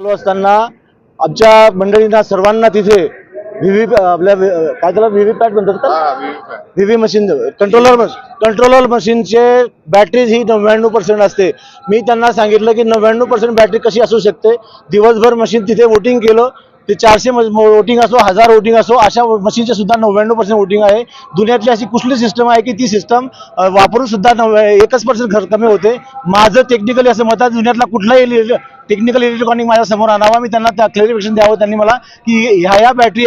चालू असताना आमच्या मंडळींना सर्वांना तिथे व्हीव्ही आपल्या काय त्याला व्हीव्ही पॅट म्हणतात का? व्हीव्ही मशीन कंट्रोलर कंट्रोलर मशीनचे बॅटरीज ही नव्याण्णव पर्सेंट असते. मी त्यांना सांगितलं की नव्याण्णव पर्सेंट बॅटरी कशी असू शकते? दिवसभर मशीन तिथे वोटिंग केलं. ते चारशे वोटिंग असो हजार वोटिंग असो अशा मशीनचे सुद्धा नव्याण्णव पर्सेंट वोटिंग आहे. दुनियातली अशी कुठली सिस्टम आहे की ती सिस्टम वापरून सुद्धा एकच पर्सेंट खर्च कमी होते. माझं टेक्निकली असं मत आहे दुनियातला कुठलाही टेक्निकल इलेक्ट्रॉनिक माझ्यासमोर आणावा. मी त्यांना त्या द्यावं त्यांनी मला की ह्या ह्या बॅटरी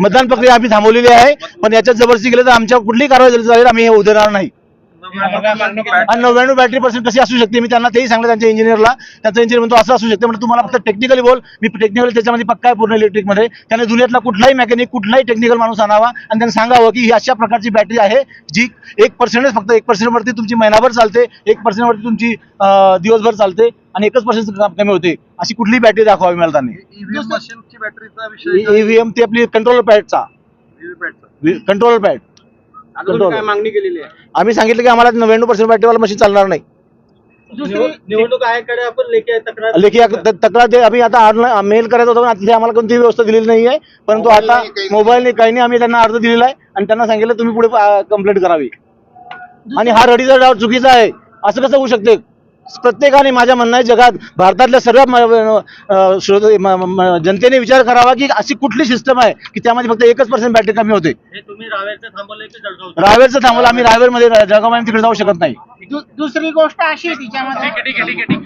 मतदान प्रक्रिया आम्ही थांबवलेली आहे. पण याच्यात जबरदस्ती केली तर आमच्या कुठलीही कारवाई झाली जाईल आम्ही हे देणार नाही. आणि नव्याण्णव बॅटरी पर्सेंट कशी असू शकते. मी त्यांना तेही सांगलं त्यांच्या इंजिनियरला त्यांचा इंजिनियर म्हणतो असं असू शकते. म्हणजे तुम्हाला फक्त टेक्निकली बोल. मी टेक्निकल त्याच्यामध्ये पक्का आहे पूर्ण इलेक्ट्रिकमध्ये त्याने दुनियातला कुठलाही मेकॅनिक कुठलाही टेक्निकल माणूस आणावा आणि त्यांना सांगावं की ही अशा प्रकारची बॅटरी आहे जी एक पर्सेंटच फक्त एक पर्सेंटवरती तुमची महिनाभर चालते एक पर्सेंटवरती तुमची दिवसभर चालते आणि एकच पर्सेंट कमी होते. अशी कुठलीही बॅटरी दाखवावी मला त्यांनी. ईव्हीएम विषय ईव्हीएम ते आपली कंट्रोलर पॅडचा. कंट्रोलर पॅड काय मागणी केलेली आहे? आम्ही सांगितलं की आम्हाला नव्याण्णव पर्सेंट बॅटरीवाला मशीन चालणार नाही. निवड- निवडणूक आयोगाकडे आपण लेखी तक्रार लेखी त- तक्रार दे आम्ही आता ऑनलाईन मेल करायचा होता पण तिथे आम्हाला कोणतीही व्यवस्था दिलेली नाही आहे परंतु आता मोबाईलने काही नाही. आम्ही त्यांना अर्ज दिलेला आहे आणि त्यांना सांगितलं तुम्ही पुढे कंप्लेंट करावी. आणि हा रडीचा डाव चुकीचा आहे. असं कसं होऊ शकते? प्रत्येकाने माझ्या म्हणणं आहे जगात भारतातल्या सर्व जनतेने विचार करावा की अशी कुठली सिस्टम आहे की त्यामध्ये फक्त एकच पर्सेंट बॅटरी कमी होते? हे तुम्ही रावेरचं थांबवलं आम्ही रावेरमध्ये जळगाव तिकडे जाऊ शकत नाही. दुसरी गोष्ट अशी आहे तिच्यामध्ये.